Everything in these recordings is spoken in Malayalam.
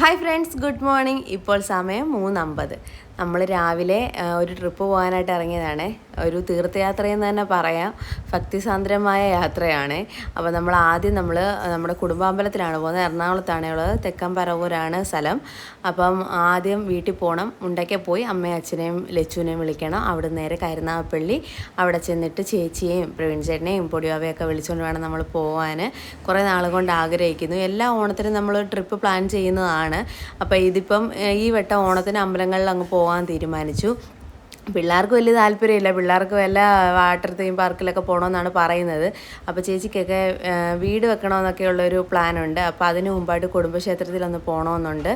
ഹായ് ഫ്രണ്ട്സ് ഗുഡ് മോർണിംഗ് ഇപ്പോൾ സമയം മൂന്നമ്പത്. നമ്മൾ രാവിലെ ഒരു ട്രിപ്പ് പോകാനായിട്ട് ഇറങ്ങിയതാണ്. ഒരു തീർത്ഥയാത്രയെന്ന് തന്നെ പറയാം. ഭക്തിസാന്ദ്രമായ യാത്രയാണ്. അപ്പോൾ നമ്മൾ ആദ്യം നമ്മൾ നമ്മുടെ കുടുംബാമ്പലത്തിലാണ് പോകുന്നത്. എറണാകുളത്താണ് ഉള്ളത്. തെക്കൻ പറവൂരാണ് സ്ഥലം. അപ്പം ആദ്യം വീട്ടിൽ പോകണം മുണ്ടയ്ക്ക് പോയി അമ്മയും അച്ഛനെയും ലച്ചുവിനെയും വിളിക്കണം. അവിടെ നേരെ കരുനാഗപ്പള്ളി അവിടെ ചെന്നിട്ട് ചേച്ചിയെയും പ്രവീൺ ചേട്ടനെയും പൊടിയാവയൊക്കെ വിളിച്ചുകൊണ്ട് വേണം നമ്മൾ പോകാൻ കുറേ നാൾ കൊണ്ട് ആഗ്രഹിക്കുന്നു. എല്ലാ ഓണത്തിനും നമ്മൾ ട്രിപ്പ് പ്ലാൻ ചെയ്യുന്നതാണ്. അപ്പോൾ ഇതിപ്പം ഈ വട്ടം ഓണത്തിന് അമ്പലങ്ങളിൽ അങ്ങ് പോകാൻ തീരുമാനിച്ചു. പിള്ളേർക്ക് വലിയ താല്പര്യമില്ല. പിള്ളേർക്ക് വല്ല വാട്ടർ തീം പാർക്കിലൊക്കെ പോകണമെന്നാണ് പറയുന്നത്. അപ്പോൾ ചേച്ചിക്കൊക്കെ വീട് വെക്കണമെന്നൊക്കെ ഉള്ളൊരു പ്ലാനുണ്ട്. അപ്പോൾ അതിന് മുമ്പായിട്ട് കുടുംബക്ഷേത്രത്തിലൊന്ന് പോകണമെന്നുണ്ട്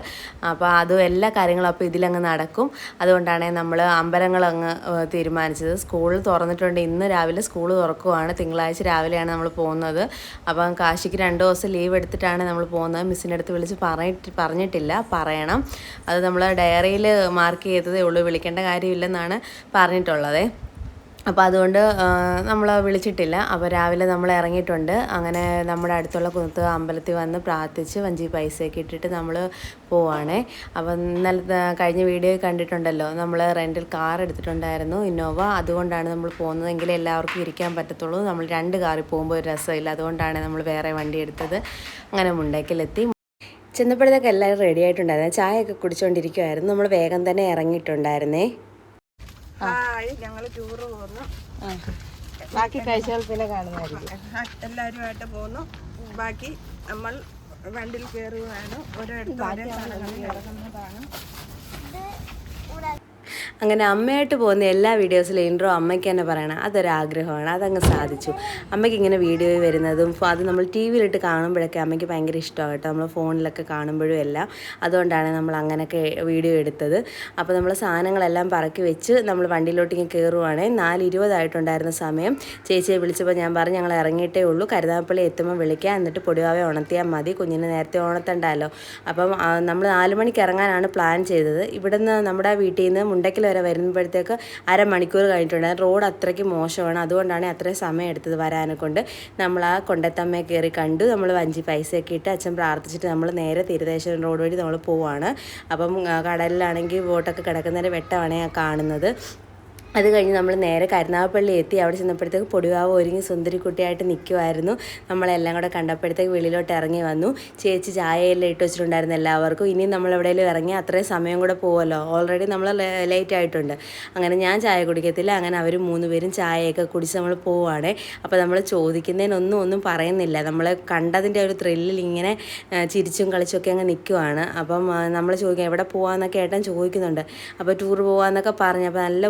അപ്പോൾ അതും എല്ലാ കാര്യങ്ങളും അപ്പോൾ ഇതിലങ്ങ് നടക്കും. അതുകൊണ്ടാണ് നമ്മൾ അമ്പലങ്ങളങ്ങ് തീരുമാനിച്ചത്. സ്കൂൾ തുറന്നിട്ടുണ്ട്. ഇന്ന് രാവിലെ സ്കൂൾ തുറക്കുവാണ്. തിങ്കളാഴ്ച രാവിലെയാണ് നമ്മൾ പോകുന്നത്. അപ്പം കാശിക്ക് രണ്ട് ദിവസം ലീവ് എടുത്തിട്ടാണ് നമ്മൾ പോകുന്നത്. മിസ്സിന്റെ അടുത്ത് വിളിച്ച് പറഞ്ഞിട്ട് പറഞ്ഞിട്ടില്ല. പറയണം. അത് നമ്മൾ ഡയറിയിൽ മാർക്ക് ചെയ്തതേ ഉള്ളൂ. വിളിക്കേണ്ട കാര്യമില്ലെന്നാണ് പറഞ്ഞിട്ടുള്ളത്. അപ്പോൾ അതുകൊണ്ട് നമ്മൾ വിളിച്ചിട്ടില്ല. അപ്പോൾ രാവിലെ നമ്മൾ ഇറങ്ങിയിട്ടുണ്ട്. അങ്ങനെ നമ്മുടെ അടുത്തുള്ള കുന്നത്ത് അമ്പലത്തിൽ വന്ന് പ്രാർത്ഥിച്ച് വഞ്ചി പൈസയൊക്കെ ഇട്ടിട്ട് നമ്മൾ പോവാണേ. അപ്പോൾ ഇന്നലെ കഴിഞ്ഞ വീഡിയോ കണ്ടിട്ടുണ്ടല്ലോ. നമ്മൾ റെന്റിൽ കാർ എടുത്തിട്ടുണ്ടായിരുന്നു ഇന്നോവ. അതുകൊണ്ടാണ് നമ്മൾ പോകുന്നതെങ്കിൽ എല്ലാവർക്കും ഇരിക്കാൻ പറ്റത്തുള്ളൂ. നമ്മൾ രണ്ട് കാറിൽ പോകുമ്പോൾ ഒരു രസമില്ല. അതുകൊണ്ടാണ് നമ്മൾ വേറെ വണ്ടി എടുത്തത്. അങ്ങനെ മുണ്ടേക്കിലെത്തി. ചെന്നപ്പോഴത്തേക്ക് എല്ലാവരും റെഡി ആയിട്ടുണ്ടായിരുന്നു. ചായയൊക്കെ കുടിച്ചുകൊണ്ടിരിക്കുമായിരുന്നു നമ്മൾ വേഗം തന്നെ ഇറങ്ങിയിട്ടുണ്ടായിരുന്നേ. ഹായ് ഞങ്ങൾ ടൂറ് പോകുന്നു ബാക്കി കാഴ്ചകൾ പിന്നെ കാണുന്നതായിരിക്കും എല്ലാവരുമായിട്ട് പോകുന്നു ബാക്കി നമ്മൾ വണ്ടിയിൽ കയറുകയാണ് ഓരോ സ്ഥലങ്ങളിൽ ഇറങ്ങുന്നതാണ് അങ്ങനെ അമ്മയായിട്ട് പോകുന്ന എല്ലാ വീഡിയോസിലും ഇൻട്രോ അമ്മയ്ക്ക് തന്നെ പറയണം. അതൊരാഗ്രഹമാണ് അതങ്ങ് സാധിച്ചു. അമ്മയ്ക്ക് ഇങ്ങനെ വീഡിയോ വരുന്നതും അത് നമ്മൾ ടി വിയിലിട്ട് കാണുമ്പോഴൊക്കെ അമ്മയ്ക്ക് ഭയങ്കര ഇഷ്ടമാണ് കേട്ടോ. നമ്മൾ ഫോണിലൊക്കെ കാണുമ്പോഴും എല്ലാം. അതുകൊണ്ടാണ് നമ്മൾ അങ്ങനെയൊക്കെ വീഡിയോ എടുത്തത്. അപ്പോൾ നമ്മൾ സാധനങ്ങളെല്ലാം പറക്കി വെച്ച് നമ്മൾ വണ്ടിയിലോട്ട് ഇങ്ങനെ കയറുവാണ് നാല് ഇരുപതായിട്ടുണ്ടായിരുന്ന സമയം. ചേച്ചിയെ വിളിച്ചപ്പോൾ ഞാൻ പറഞ്ഞു ഞങ്ങൾ ഇറങ്ങിയിട്ടേ ഉള്ളൂ. കരുതാപ്പള്ളി എത്തുമ്പോൾ വിളിക്കാം. എന്നിട്ട് പൊടിവാവെ ഉണർത്തിയാൽ മതി. കുഞ്ഞിനെ നേരത്തെ ഉണർത്തണ്ടല്ലോ. അപ്പം നമ്മൾ നാല് മണിക്ക് ഇറങ്ങാനാണ് പ്ലാൻ ചെയ്തത്. ഇവിടുന്ന് നമ്മുടെ വീട്ടിൽ നിന്ന് മുണ്ടയ്ക്കൽ വരെ വരുമ്പോഴത്തേക്ക് അരമണിക്കൂർ കഴിഞ്ഞിട്ടുണ്ട്. റോഡ് അത്രയ്ക്ക് മോശമാണ്. അതുകൊണ്ടാണ് അത്രയും സമയം എടുത്തത് വരാനെ കൊണ്ട്. നമ്മൾ ആ കൊണ്ടത്തമ്മയെ കയറി കണ്ടു. നമ്മൾ വഞ്ചി പൈസയൊക്കെ ഇട്ട് അച്ഛൻ പ്രാർത്ഥിച്ചിട്ട് നമ്മൾ നേരെ തീരദേശം റോഡ് വഴി നമ്മൾ പോവാണ്. അപ്പം കടലിലാണെങ്കിൽ ബോട്ടൊക്കെ കിടക്കുന്നതിന്റെ വെട്ടമാണ് ഞാൻ കാണുന്നത്. അത് കഴിഞ്ഞ് നമ്മൾ നേരെ കരുനാഗപ്പള്ളി എത്തി. അവിടെ ചെന്നപ്പോഴത്തേക്ക് പൊടിവാവ് ഒരുങ്ങി സുന്ദരിക്കുട്ടിയായിട്ട് നിൽക്കുമായിരുന്നു നമ്മളെല്ലാം കൂടെ കണ്ടപ്പോഴത്തേക്ക് വെളിയിലോട്ട് ഇറങ്ങി വന്നു. ചേച്ചി ചായയെല്ലാം ഇട്ട് വെച്ചിട്ടുണ്ടായിരുന്നു എല്ലാവർക്കും. ഇനിയും നമ്മൾ എവിടെയെങ്കിലും ഇറങ്ങി അത്രയും സമയം കൂടെ പോകുമല്ലോ ഓൾറെഡി നമ്മൾ ലേറ്റ് ആയിട്ടുണ്ട്. അങ്ങനെ ഞാൻ ചായ കുടിക്കത്തില്ല. അങ്ങനെ അവർ മൂന്ന് പേരും ചായയൊക്കെ കുടിച്ച് നമ്മൾ പോവുകയാണേ അപ്പോൾ നമ്മൾ ചോദിക്കുന്നതിനൊന്നും ഒന്നും പറയുന്നില്ല. നമ്മൾ കണ്ടതിന്റെ ഒരു ത്രില്ലിൽ ഇങ്ങനെ ചിരിച്ചും കളിച്ചൊക്കെ അങ്ങ് നിൽക്കുവാണ് അപ്പം നമ്മൾ ചോദിക്കാം എവിടെ പോകാമെന്നൊക്കെ ഏട്ടൻ ചോദിക്കുന്നുണ്ട്. അപ്പോൾ ടൂർ പോകാമെന്നൊക്കെ പറഞ്ഞു. അപ്പോൾ നല്ല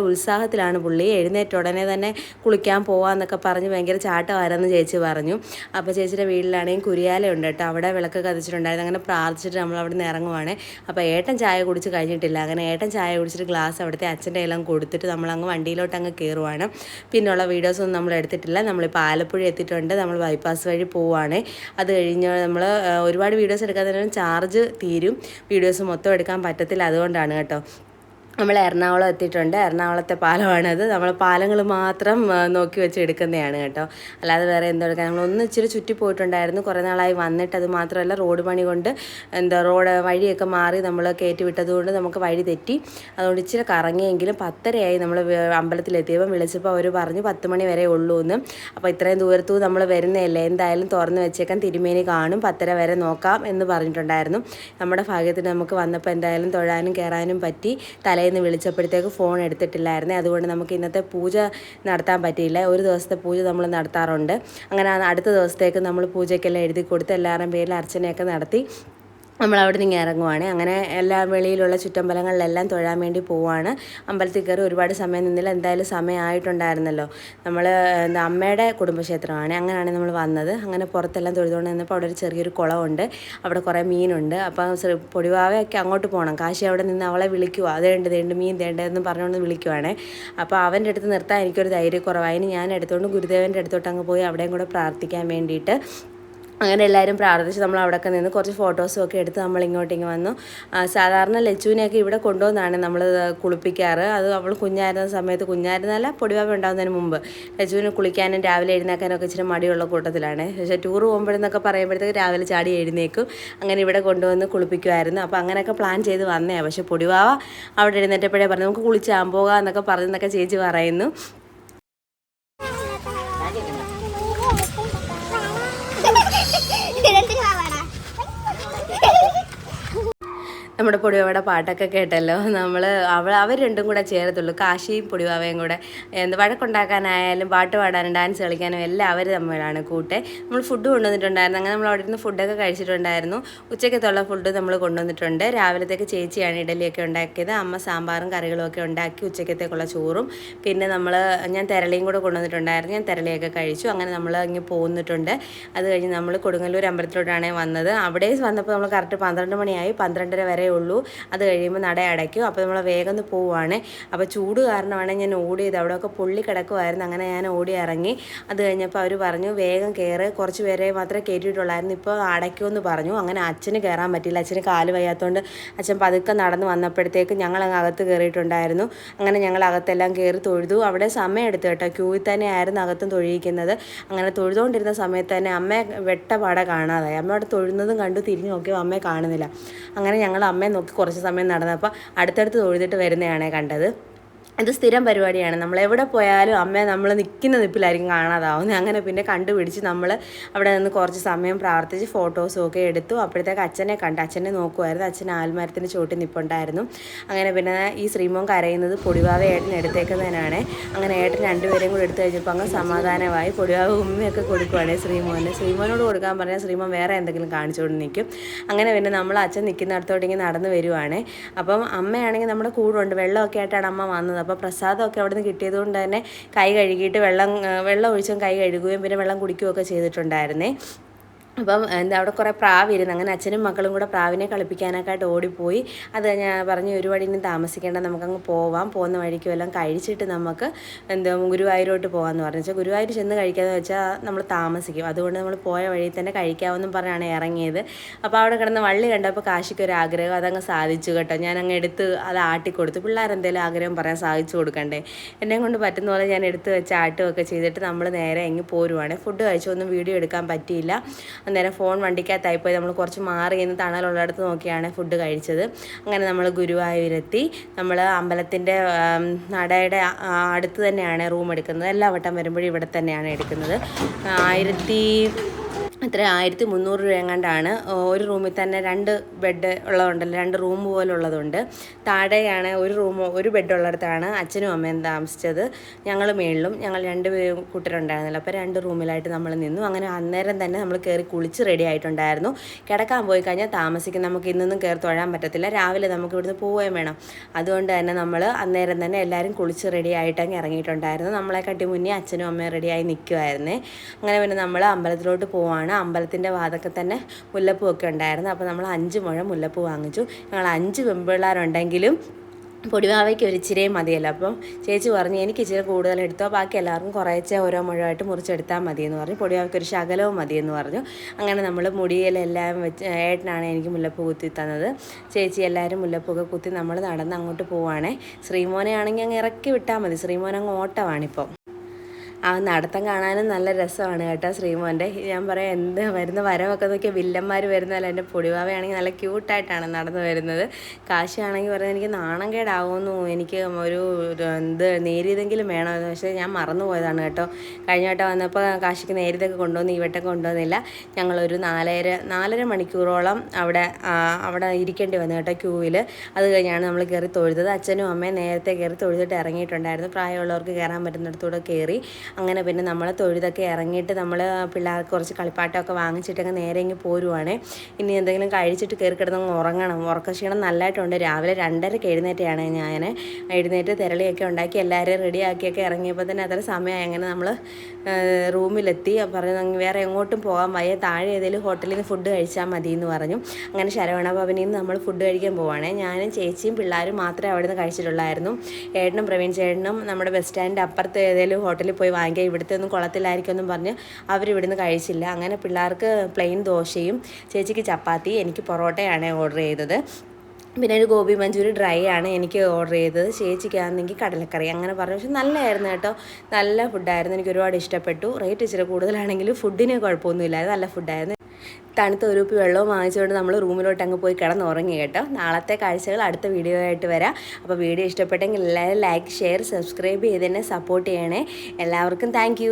ഉത്സാഹത്തിലാണ് പുള്ളി. എഴുന്നേറ്റ ഉടനെ തന്നെ കുളിക്കാൻ പോവാന്നൊക്കെ പറഞ്ഞ് ഭയങ്കര ചാട്ടമായിരുന്നു ചേച്ചി പറഞ്ഞു. അപ്പോൾ ചേച്ചിയുടെ വീട്ടിലാണെങ്കിൽ കുരിയാല ഉണ്ട് കേട്ടോ. അവിടെ വിളക്ക് കത്തിച്ചിട്ടുണ്ടായിരുന്നു. അങ്ങനെ പ്രാർത്ഥിച്ചിട്ട് നമ്മൾ അവിടെ നിന്ന് ഇറങ്ങുവാണ്. അപ്പോൾ ഏട്ടൻ ചായ കുടിച്ച് കഴിഞ്ഞിട്ടില്ല. അങ്ങനെ ഏട്ടൻ ചായ കുടിച്ചിട്ട് ഗ്ലാസ് അവിടുത്തെ അച്ഛന്റെ എല്ലാം കൊടുത്തിട്ട് നമ്മൾ അങ്ങ് വണ്ടിയിലോട്ട് അങ്ങ് കയറുവാണ്. പിന്നെയുള്ള വീഡിയോസൊന്നും നമ്മൾ എടുത്തിട്ടില്ല. നമ്മളിപ്പോൾ ആലപ്പുഴ എത്തിയിട്ടുണ്ട്. നമ്മൾ ബൈപ്പാസ് വഴി പോവുകയാണ് അത് കഴിഞ്ഞ് നമ്മൾ ഒരുപാട് വീഡിയോസ് എടുക്കാത്തതിനും ചാർജ് തീരും. വീഡിയോസ് മൊത്തം എടുക്കാൻ പറ്റത്തില്ല. അതുകൊണ്ടാണ് കേട്ടോ. നമ്മൾ എറണാകുളം എത്തിയിട്ടുണ്ട്. എറണാകുളത്തെ പാലമാണത്. നമ്മൾ പാലങ്ങൾ മാത്രം നോക്കി വെച്ച് എടുക്കുന്നതാണ് കേട്ടോ. അല്ലാതെ വേറെ എന്തോ നമ്മൾ ഒന്ന് ഇച്ചിരി ചുറ്റി പോയിട്ടുണ്ടായിരുന്നു. കുറേ നാളായി വന്നിട്ട് അത് മാത്രമല്ല റോഡ് പണി കൊണ്ട് എന്താ റോഡ് വഴിയൊക്കെ മാറി നമ്മൾ കയറ്റി വിട്ടതുകൊണ്ട് നമുക്ക് വഴി തെറ്റി. അതുകൊണ്ട് ഇച്ചിരി കറങ്ങിയെങ്കിലും പത്തരയായി നമ്മൾ അമ്പലത്തിലെത്തിയപ്പോൾ വിളിച്ചപ്പോൾ അവർ പറഞ്ഞു പത്ത് മണി വരെ ഉള്ളൂ എന്ന്. അപ്പോൾ ഇത്രയും ദൂരത്തു നമ്മൾ വരുന്നതല്ലേ? എന്തായാലും തുറന്ന് വെച്ചേക്കാൻ തിരുമേനി കാണും. പത്തര വരെ നോക്കാം എന്ന് പറഞ്ഞിട്ടുണ്ടായിരുന്നു. നമ്മുടെ ഭാഗ്യത്തിന് നമുക്ക് വന്നപ്പോൾ എന്തായാലും തൊഴാനും കയറാനും പറ്റി. തലേന്ന് വിളിച്ചപ്പോഴത്തേക്ക് ഫോൺ എടുത്തിട്ടില്ലായിരുന്നു. അതുകൊണ്ട് നമുക്ക് ഇന്നത്തെ പൂജ നടത്താൻ പറ്റിയില്ല. ഒരു ദിവസത്തെ പൂജ നമ്മൾ നടത്താറുണ്ട്. അങ്ങനെ അടുത്ത ദിവസത്തേക്ക് നമ്മൾ പൂജയ്ക്കെല്ലാം എഴുതി കൊടുത്ത് എല്ലാവരുടെയും പേരിൽ അർച്ചനയൊക്കെ നടത്തി നമ്മൾ അവിടെ നിന്ന് ഇറങ്ങുവാണ് അങ്ങനെ എല്ലാ വെളിയിലുള്ള ചുറ്റമ്പലങ്ങളിലെല്ലാം തൊഴാൻ വേണ്ടി പോവാണ്. അമ്പലത്തിൽ കയറി ഒരുപാട് സമയം നിന്നില്ല. എന്തായാലും സമയമായിട്ടുണ്ടായിരുന്നല്ലോ. നമ്മൾ എന്താ അമ്മയുടെ കുടുംബക്ഷേത്രമാണ്. അങ്ങനെയാണ് നമ്മൾ വന്നത്. അങ്ങനെ പുറത്തെല്ലാം തൊഴുതുകൊണ്ട് നിന്നപ്പോൾ അവിടെ ഒരു ചെറിയൊരു കുളമുണ്ട്. അവിടെ കുറേ മീനുണ്ട്. അപ്പം ശ്രീ- പൊടിവാവയൊക്കെ അങ്ങോട്ട് പോകണം കാശി അവിടെ നിന്ന് അവളെ വിളിക്കുക അതേണ്ട് തേണ്ട് മീൻ തേണ്ടതെന്ന് പറഞ്ഞുകൊണ്ട് വിളിക്കുവാണേ. അപ്പോൾ അവന്റെ അടുത്ത് നിർത്താൻ എനിക്കൊരു ധൈര്യക്കുറവായി ഞാൻ എടുത്തുകൊണ്ട് ഗുരുദേവന്റെ അടുത്തോട്ട് അങ്ങ് പോയി അവിടെയും കൂടെ പ്രാർത്ഥിക്കാൻ വേണ്ടിയിട്ട് അങ്ങനെ എല്ലാവരും പ്രാർത്ഥിച്ച് നമ്മൾ അവിടെയൊക്കെ നിന്ന് കുറച്ച് ഫോട്ടോസും ഒക്കെ എടുത്ത് നമ്മൾ ഇങ്ങോട്ടിങ്ങ് വന്നു സാധാരണ ലച്ചുവിനെയൊക്കെ ഇവിടെ കൊണ്ടുവന്നാണ് നമ്മൾ കുളിപ്പിക്കാറ്. അത് അവൾ കുഞ്ഞായിരുന്ന സമയത്ത് കുഞ്ഞായിരുന്നല്ല പൊടിവാവ് ഉണ്ടാകുന്നതിന് മുമ്പ് ലച്ചുവിന് കുളിക്കാനും രാവിലെ എഴുന്നേക്കാനും ഒക്കെ ഇച്ചിരി മടിയുള്ള കൂട്ടത്തിലാണ്. പക്ഷേ ടൂർ പോകുമ്പോഴെന്നൊക്കെ പറയുമ്പോഴത്തേക്ക് രാവിലെ ചാടി എഴുന്നേക്കും. അങ്ങനെ ഇവിടെ കൊണ്ടുവന്ന് കുളിപ്പിക്കുമായിരുന്നു അപ്പോൾ അങ്ങനെയൊക്കെ പ്ലാൻ ചെയ്ത് വന്നേ പക്ഷേ പൊടിവാവ അവിടെ എഴുന്നേറ്റപ്പോഴേ പറഞ്ഞു നമുക്ക് കുളിച്ചാൻ പോകാം എന്നൊക്കെ പറഞ്ഞെന്നൊക്കെ ചേച്ചി പറയുന്നു. നമ്മുടെ പൊടിവാവയുടെ പാട്ടൊക്കെ കേട്ടല്ലോ. നമ്മൾ അവൾ അവർ രണ്ടും കൂടെ ചേരത്തുള്ളൂ. കാശിയും പൊടിവാവയും കൂടെ. എന്ത് വഴക്കുണ്ടാക്കാനായാലും പാട്ട് പാടാനും ഡാൻസ് കളിക്കാനും എല്ലാം അവർ തമ്മിലാണ് കൂട്ടെ. നമ്മൾ ഫുഡ് കൊണ്ടുവന്നിട്ടുണ്ടായിരുന്നു. അങ്ങനെ നമ്മൾ അവിടെ നിന്ന് ഫുഡൊക്കെ കഴിച്ചിട്ടുണ്ടായിരുന്നു. ഉച്ചക്കത്തുള്ള ഫുഡ് നമ്മൾ കൊണ്ടുവന്നിട്ടുണ്ട്. രാവിലത്തേക്ക് ചേച്ചിയാണ് ഇഡലിയൊക്കെ ഉണ്ടാക്കിയത്. അമ്മ സാമ്പാറും കറികളും ഒക്കെ ഉണ്ടാക്കി ഉച്ചക്കത്തേക്കുള്ള ചോറും. പിന്നെ നമ്മൾ ഞാൻ തെരളിയും കൂടെ കൊണ്ടുവന്നിട്ടുണ്ടായിരുന്നു. ഞാൻ തെരളിയൊക്കെ കഴിച്ചു. അങ്ങനെ നമ്മൾ ഇങ്ങനെ പോന്നിട്ടുണ്ട്. അത് കഴിഞ്ഞ് നമ്മൾ കൊടുങ്ങല്ലൂർ അമ്പലത്തിലോട്ടാണ് വന്നത്. അവിടെ വന്നപ്പോൾ നമ്മൾ കറക്റ്റ് പന്ത്രണ്ട് മണിയായി. പന്ത്രണ്ടര വരെ ഉള്ളൂ. അത് കഴിയുമ്പോൾ നട അടയ്ക്കും. അപ്പോൾ നമ്മൾ വേഗം ഒന്ന് പോവുകയാണ് അപ്പോൾ ചൂട് കാരണമാണ് ഞാൻ ഓടിയത്. അവിടെയൊക്കെ പൊള്ളി കിടക്കുമായിരുന്നു അങ്ങനെ ഞാൻ ഓടി ഇറങ്ങി. അത് കഴിഞ്ഞപ്പോൾ അവർ പറഞ്ഞു വേഗം കയറ് കുറച്ച് പേരെ മാത്രമേ കയറ്റിയിട്ടുള്ളായിരുന്നു ഇപ്പോൾ അടയ്ക്കുമെന്ന് പറഞ്ഞു. അങ്ങനെ അച്ഛന് കയറാൻ പറ്റില്ല അച്ഛന് കാൽ വയ്യാത്തതുകൊണ്ട് അച്ഛൻ പതുക്കെ നടന്ന് വന്നപ്പോഴത്തേക്ക് ഞങ്ങൾ അകത്ത് കയറിയിട്ടുണ്ടായിരുന്നു അങ്ങനെ ഞങ്ങൾ അകത്തെല്ലാം കയറി തൊഴുതു. അവിടെ സമയം എടുത്തു കേട്ടോ. ക്യൂവിൽ തന്നെ ആയിരുന്നു അകത്തും തൊഴിയിക്കുന്നത് അങ്ങനെ തൊഴുതുകൊണ്ടിരുന്ന സമയത്ത് തന്നെ അമ്മയെ വെട്ടപാടെ കാണാതായി. അമ്മ അവിടെ തൊഴുന്നതും കണ്ടു തിരിഞ്ഞു നോക്കിയപ്പോൾ അമ്മയെ കാണുന്നില്ല. അങ്ങനെ ഞങ്ങൾ അമ്മയെ നോക്കി കുറച്ച് സമയം നടന്നപ്പോൾ അടുത്തടുത്ത് തൊഴുതിട്ട് വരുന്നതാണ് കണ്ടത്. ഇത് സ്ഥിരം പരിപാടിയാണ്. നമ്മൾ എവിടെ പോയാലും അമ്മയെ നമ്മൾ നിൽക്കുന്ന നിപ്പിലായിരിക്കും കാണാതാവുന്നത്. അങ്ങനെ പിന്നെ കണ്ടുപിടിച്ച് നമ്മൾ അവിടെ നിന്ന് കുറച്ച് സമയം പ്രാർത്ഥിച്ച് ഫോട്ടോസും ഒക്കെ എടുത്തു. അപ്പോഴത്തേക്ക് അച്ഛനെ കണ്ട് അച്ഛനെ നോക്കുമായിരുന്നു. അച്ഛൻ ആൽമരത്തിന്റെ ചോട്ടി നിപ്പുണ്ടായിരുന്നു. അങ്ങനെ പിന്നെ ഈ ശ്രീമോൻ കരയുന്നത് പൊടിവാവ ഏട്ടൻ എടുത്തേക്കുന്നതിനാണ് അങ്ങനെ ഏട്ടൻ രണ്ടുപേരെയും കൂടി എടുത്തു കഴിഞ്ഞപ്പോൾ അങ്ങ് സമാധാനമായി പൊടിവാവ ഉമ്മയൊക്കെ കൊടുക്കുവാണ് ശ്രീമോന്. ശ്രീമോനോട് കൊടുക്കാൻ പറഞ്ഞാൽ ശ്രീമോൻ വേറെ എന്തെങ്കിലും കാണിച്ചുകൊണ്ട് നിൽക്കും. അങ്ങനെ പിന്നെ നമ്മൾ അച്ഛൻ നിൽക്കുന്നിടത്തോട്ട് ഇങ്ങനെ നടന്നു വരുവാണ്. അപ്പം അമ്മയാണെങ്കിൽ നമ്മുടെ കൂടുണ്ട് വെള്ളമൊക്കെ ആയിട്ടാണ് അമ്മ വന്നത്. അപ്പോൾ പ്രസാദമൊക്കെ അവിടെ നിന്ന് കിട്ടിയത് കൊണ്ട് തന്നെ കൈ കഴുകിയിട്ട് വെള്ളം വെള്ളം ഒഴിച്ചും കൈ കഴുകുകയും പിന്നെ വെള്ളം കുടിക്കുകയൊക്കെ ചെയ്തിട്ടുണ്ടായിരുന്നേ. അപ്പം എന്താ അവിടെ കുറേ പ്രാവിരുന്നു അങ്ങനെ അച്ഛനും മക്കളും കൂടെ പ്രാവിനെ കളിപ്പിക്കാനൊക്കെയായിട്ട് ഓടിപ്പോയി. അത് ഞാൻ പറഞ്ഞു ഒരു വഴി ഇനി താമസിക്കേണ്ട നമുക്കങ്ങ് പോവാം. പോകുന്ന വഴിക്കും എല്ലാം കഴിച്ചിട്ട് നമുക്ക് എന്താ ഗുരുവായൂരോട്ട് പോകാമെന്ന് പറഞ്ഞു. വെച്ചാൽ ഗുരുവായൂർ ചെന്ന് കഴിക്കാമെന്ന് വെച്ചാൽ നമ്മൾ താമസിക്കും. അതുകൊണ്ട് നമ്മൾ പോയ വഴിയിൽ തന്നെ കഴിക്കാമെന്നും പറഞ്ഞാണ് ഇറങ്ങിയത്. അപ്പോൾ അവിടെ കിടന്ന് വള്ളി കണ്ടപ്പോൾ കാശിക്ക് ഒരു ആഗ്രഹം. അതങ്ങ് സാധിച്ചു കേട്ടോ. ഞാൻ അങ്ങ് എടുത്ത് അത് ആട്ടിക്കൊടുത്തു. പിള്ളേരെന്തെങ്കിലും ആഗ്രഹം പറയാൻ സാധിച്ചു കൊടുക്കണ്ടേ. എന്നെ കൊണ്ട് പറ്റുന്ന പോലെ ഞാൻ എടുത്ത് വെച്ച് ആട്ടുമൊക്കെ ചെയ്തിട്ട് നമ്മൾ നേരെ എങ്ങി പോരുവാണ്. ഫുഡ് കഴിച്ചൊന്നും വീഡിയോ എടുക്കാൻ പറ്റിയില്ല. അന്നേരം ഫോൺ വണ്ടിക്കകത്തായിപ്പോയി. നമ്മൾ കുറച്ച് മാറി നിന്ന് തണലുള്ളിടത്ത് നോക്കിയാണ് ഫുഡ് കഴിച്ചത്. അങ്ങനെ നമ്മൾ ഗുരുവായൂരെത്തി. നമ്മൾ അമ്പലത്തിന്റെ നടയുടെ അടുത്ത് തന്നെയാണ് റൂം എടുക്കുന്നത്. എല്ലാ വട്ടം വരുമ്പോഴും ഇവിടെ തന്നെയാണ് എടുക്കുന്നത്. ആയിരത്തി എത്ര ആയിരത്തി മുന്നൂറ് രൂപ എങ്ങാണ്ടാണ് ഒരു റൂമിൽ തന്നെ രണ്ട് ബെഡ് ഉള്ളതുണ്ടല്ലോ രണ്ട് റൂം പോലെ ഉള്ളതുണ്ട് താഴെയാണ് ഒരു റൂം ഒരു ബെഡ് ഉള്ളിടത്താണ് അച്ഛനും അമ്മയും താമസിച്ചത്. ഞങ്ങൾ മേളിലും ഞങ്ങൾ രണ്ട് കൂട്ടരുണ്ടായിരുന്നല്ലോ അപ്പോൾ രണ്ട് റൂമിലായിട്ട് നമ്മൾ നിന്നു. അങ്ങനെ അന്നേരം തന്നെ നമ്മൾ കയറി കുളിച്ച് റെഡി ആയിട്ടുണ്ടായിരുന്നു. കിടക്കാൻ പോയി കഴിഞ്ഞാൽ താമസിക്കും നമുക്ക് ഇന്നൊന്നും കയറി തൊഴാൻ പറ്റത്തില്ല. രാവിലെ നമുക്ക് ഇവിടുന്ന് പോവുകയും വേണം. അതുകൊണ്ട് തന്നെ നമ്മൾ അന്നേരം തന്നെ എല്ലാവരും കുളിച്ച് റെഡി ആയിട്ടങ്ങ് ഇറങ്ങിയിട്ടുണ്ടായിരുന്നു. നമ്മളെ കട്ടി മുന്നേ അച്ഛനും അമ്മയും റെഡിയായി നിൽക്കുമായിരുന്നേ അങ്ങനെ പിന്നെ നമ്മൾ അമ്പലത്തിലോട്ട് പോവാണ്. അമ്പലത്തിന്റെ വാതൊക്കെ തന്നെ മുല്ലപ്പൂവൊക്കെ ഉണ്ടായിരുന്നു അപ്പോൾ നമ്മൾ അഞ്ച് മുഴം മുല്ലപ്പൂ വാങ്ങിച്ചു. ഞങ്ങൾ അഞ്ച് പെൺപിള്ളേരുണ്ടെങ്കിലും പൊടിവാവയ്ക്ക് ഒരു ഇച്ചിരി മതിയല്ലോ. അപ്പം ചേച്ചി പറഞ്ഞു എനിക്ക് ഇച്ചിരി കൂടുതൽ എടുത്തോ ബാക്കി എല്ലാവർക്കും കുറേച്ചെ ഓരോ മുഴമായിട്ട് മുറിച്ചെടുത്താൽ മതിയെന്ന് പറഞ്ഞു. പൊടിവാവയ്ക്ക് ഒരു ശകലവും മതിയെന്ന് പറഞ്ഞു. അങ്ങനെ നമ്മൾ മുടിയിലെല്ലാം വെച്ച് ഏട്ടനാണ് എനിക്ക് മുല്ലപ്പൂ കുത്തി തന്നത്. ചേച്ചി എല്ലാവരും മുല്ലപ്പൂക്കെ കുത്തി നമ്മൾ നടന്ന് അങ്ങോട്ട് പോവാണേ ശ്രീമോനെ ആണെങ്കിൽ അങ്ങ് ഇറക്കി വിട്ടാൽ മതി. ശ്രീമോൻ അങ്ങ് ഓട്ടമാണിപ്പോൾ ആ നടത്തം കാണാനും നല്ല രസമാണ് കേട്ടോ ശ്രീമോന്റെ. ഞാൻ പറയാം എന്ത് വരുന്ന വരവൊക്കെ നോക്കിയാൽ വില്ലന്മാർ വരുന്നതല്ല. എന്റെ പൊടിവാവയാണെങ്കിൽ നല്ല ക്യൂട്ടായിട്ടാണ് നടന്നു വരുന്നത്. കാശിയാണെങ്കിൽ പറയുന്നത് എനിക്ക് നാണം കേടാവുന്നു. എനിക്ക് ഒരു എന്ത് നേരിയതെങ്കിലും വേണമെന്ന് പക്ഷേ ഞാൻ മറന്നു പോയതാണ് കേട്ടോ. കഴിഞ്ഞ വട്ടം വന്നപ്പോൾ കാശിക്ക് നേരിയതൊക്കെ കൊണ്ടുവന്ന് ഈ വട്ടം കൊണ്ടുവന്നില്ല. ഞങ്ങളൊരു നാലര നാലര മണിക്കൂറോളം അവിടെ അവിടെ ഇരിക്കേണ്ടി വന്നു കേട്ടോ ക്യൂവിൽ അത് കഴിഞ്ഞാണ് നമ്മൾ കയറി തൊഴുതത്. അച്ഛനും അമ്മയും നേരത്തെ കയറി തൊഴുതിട്ട് ഇറങ്ങിയിട്ടുണ്ടായിരുന്നു. പ്രായമുള്ളവർക്ക് കയറാൻ പറ്റുന്നിടത്തൂടെ കയറി. അങ്ങനെ പിന്നെ നമ്മൾ തൊഴുതൊക്കെ ഇറങ്ങിയിട്ട് നമ്മൾ പിള്ളേർക്ക് കുറച്ച് കളിപ്പാട്ടമൊക്കെ വാങ്ങിച്ചിട്ടൊക്കെ നേരെ ഇങ്ങ് പോരുവാണേ. ഇനി എന്തെങ്കിലും കഴിച്ചിട്ട് കയറി കിടന്നങ്ങ് ഉറങ്ങണം. ഉറക്കക്ഷീണം നല്ലതായിട്ടുണ്ട് രാവിലെ രണ്ടരക്ക് എഴുന്നേറ്റാണ് ഞാൻ എഴുന്നേറ്റ് തിരളിയൊക്കെ ഉണ്ടാക്കി എല്ലാവരെയും റെഡിയാക്കിയൊക്കെ ഇറങ്ങിയപ്പോൾ തന്നെ അത്ര സമയമായി. അങ്ങനെ നമ്മൾ റൂമിലെത്തി. പറഞ്ഞു വേറെ എങ്ങോട്ടും പോകാൻ വയ്യ താഴെ ഏതെങ്കിലും ഹോട്ടലിൽ നിന്ന് ഫുഡ് കഴിച്ചാൽ മതി എന്ന് പറഞ്ഞു. അങ്ങനെ ശരവണ ഭവനിൽ നിന്ന് നമ്മൾ ഫുഡ് കഴിക്കാൻ പോവാണേ. ഞാനും ചേച്ചിയും പിള്ളേരും മാത്രമേ അവിടെ നിന്ന് കഴിച്ചിട്ടുള്ളായിരുന്നു. ഏട്ടനും പ്രവീൺ ചേട്ടനും നമ്മുടെ ബസ് സ്റ്റാൻഡിന്റെ അപ്പുറത്ത് ഏതെങ്കിലും ഹോട്ടലിൽ പോയി വാങ്ങിക്കുക ഇവിടുത്തെ ഒന്നും കുളത്തിലായിരിക്കും എന്നും പറഞ്ഞ് അവരിവിടുന്ന് കഴിച്ചില്ല. അങ്ങനെ പിള്ളേർക്ക് പ്ലെയിൻ ദോശയും ചേച്ചിക്ക് ചപ്പാത്തി എനിക്ക് പൊറോട്ടയാണ് ഓർഡർ ചെയ്തത്. പിന്നെ ഒരു ഗോപി മഞ്ചൂരി ഡ്രൈ ആണ് എനിക്ക് ഓർഡർ ചെയ്തത്. ചേച്ചിക്കാണെങ്കിൽ കടലക്കറി അങ്ങനെ പറഞ്ഞു. പക്ഷെ നല്ലതായിരുന്നു കേട്ടോ. നല്ല ഫുഡായിരുന്നു. എനിക്ക് ഒരുപാട് ഇഷ്ടപ്പെട്ടു. റേറ്റ് ഇച്ചിരി കൂടുതലാണെങ്കിലും ഫുഡിന് കുഴപ്പമൊന്നുമില്ലായിരുന്നു നല്ല ഫുഡായിരുന്നു. തണുത്ത ഒരു ഉപ്പി വെള്ളവും വാങ്ങിച്ചുകൊണ്ട് നമ്മൾ റൂമിലോട്ട് അങ്ങ് പോയി കിടന്ന് ഉറങ്ങി കേട്ടോ. നാളത്തെ കാഴ്ചകൾ അടുത്ത വീഡിയോ ആയിട്ട് വരാം. അപ്പോൾ വീഡിയോ ഇഷ്ടപ്പെട്ടെങ്കിൽ എല്ലാവരും ലൈക്ക് ഷെയർ സബ്സ്ക്രൈബ് ചെയ്ത് തന്നെ സപ്പോർട്ട് ചെയ്യണേ. എല്ലാവർക്കും താങ്ക്